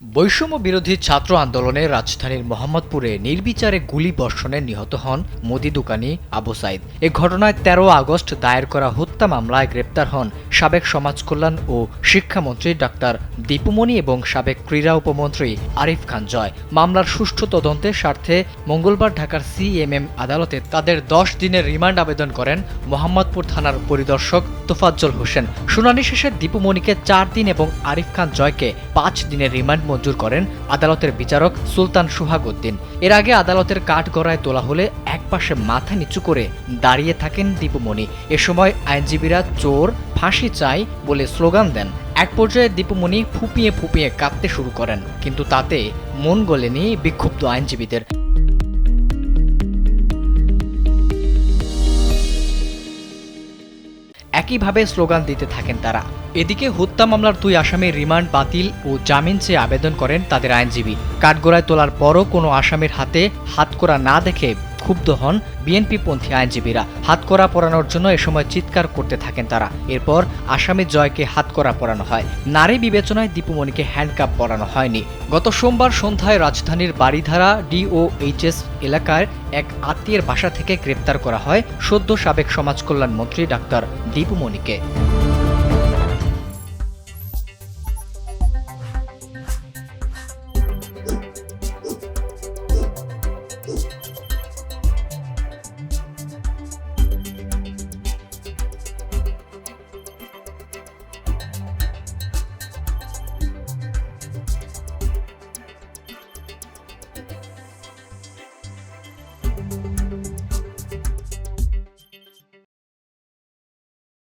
বৈষম্য বিরোধী ছাত্র আন্দোলনে রাজধানীর মোহাম্মদপুরে নির্বিচারে গুলি বর্ষণে নিহত হন মুদি দোকানি আবু সাইদ। এ ঘটনায় তেরো আগস্ট দায়ের করা হত্যা মামলায় গ্রেপ্তার হন সাবেক সমাজ কল্যাণ ও শিক্ষামন্ত্রী ডাক্তার দীপুমণি এবং সাবেক ক্রীড়া উপমন্ত্রী আরিফ খান জয়। মামলার সুষ্ঠু তদন্তের স্বার্থে মঙ্গলবার ঢাকার সিএমএম আদালতে তাদের দশ দিনের রিমান্ড আবেদন করেন মোহাম্মদপুর থানার পরিদর্শক তোফাজ্জল হোসেন। শুনানি শেষে দীপুমণিকে চার দিন এবং আরিফ খান জয়কে পাঁচ দিনের রিমান্ড মঞ্জুর করেন আদালতের বিচারক সুলতান সুহাগ উদ্দিন। এর আগে আদালতের কাঠগড়ায় তোলা হলে একপাশে মাথা নিচু করে দাঁড়িয়ে থাকেন দীপুমণি। এ সময় আইনজীবীরা চোর, ফাঁসি চাই বলে স্লোগান দেন। এক পর্যায়ে দীপুমণি ফুপিয়ে ফুপিয়ে কাঁপতে শুরু করেন, কিন্তু তাতে মন গলেনি বিক্ষুব্ধ আইনজীবীদের। একইভাবে স্লোগান দিতে থাকেন তারা। এদিকে হত্যা মামলার দুই আসামির রিমান্ড বাতিল ও জামিন চেয়ে আবেদন করেন তাদের আইনজীবী। কাঠগোড়ায় তোলার পরও কোনো আসামির হাতে হাতকড়া না দেখে ক্ষুব্ধ হন বিএনপি পন্থী আইনজীবীরা। হাতকড়া পরানোর জন্য এ সময় চিৎকার করতে থাকেন তারা। এরপর আসামি জয়কে হাতকড়া পরানো হয়। নারী বিবেচনায় দীপুমণিকে হ্যান্ডকাপ পরানো হয়নি। গত সোমবার সন্ধ্যায় রাজধানীর বাড়িধারা ডিওএইচএস এলাকার এক আত্মীয়ের বাসা থেকে গ্রেপ্তার করা হয় সদ্য সাবেক সমাজ কল্যাণ মন্ত্রী ডাক্তার দীপুমণিকে।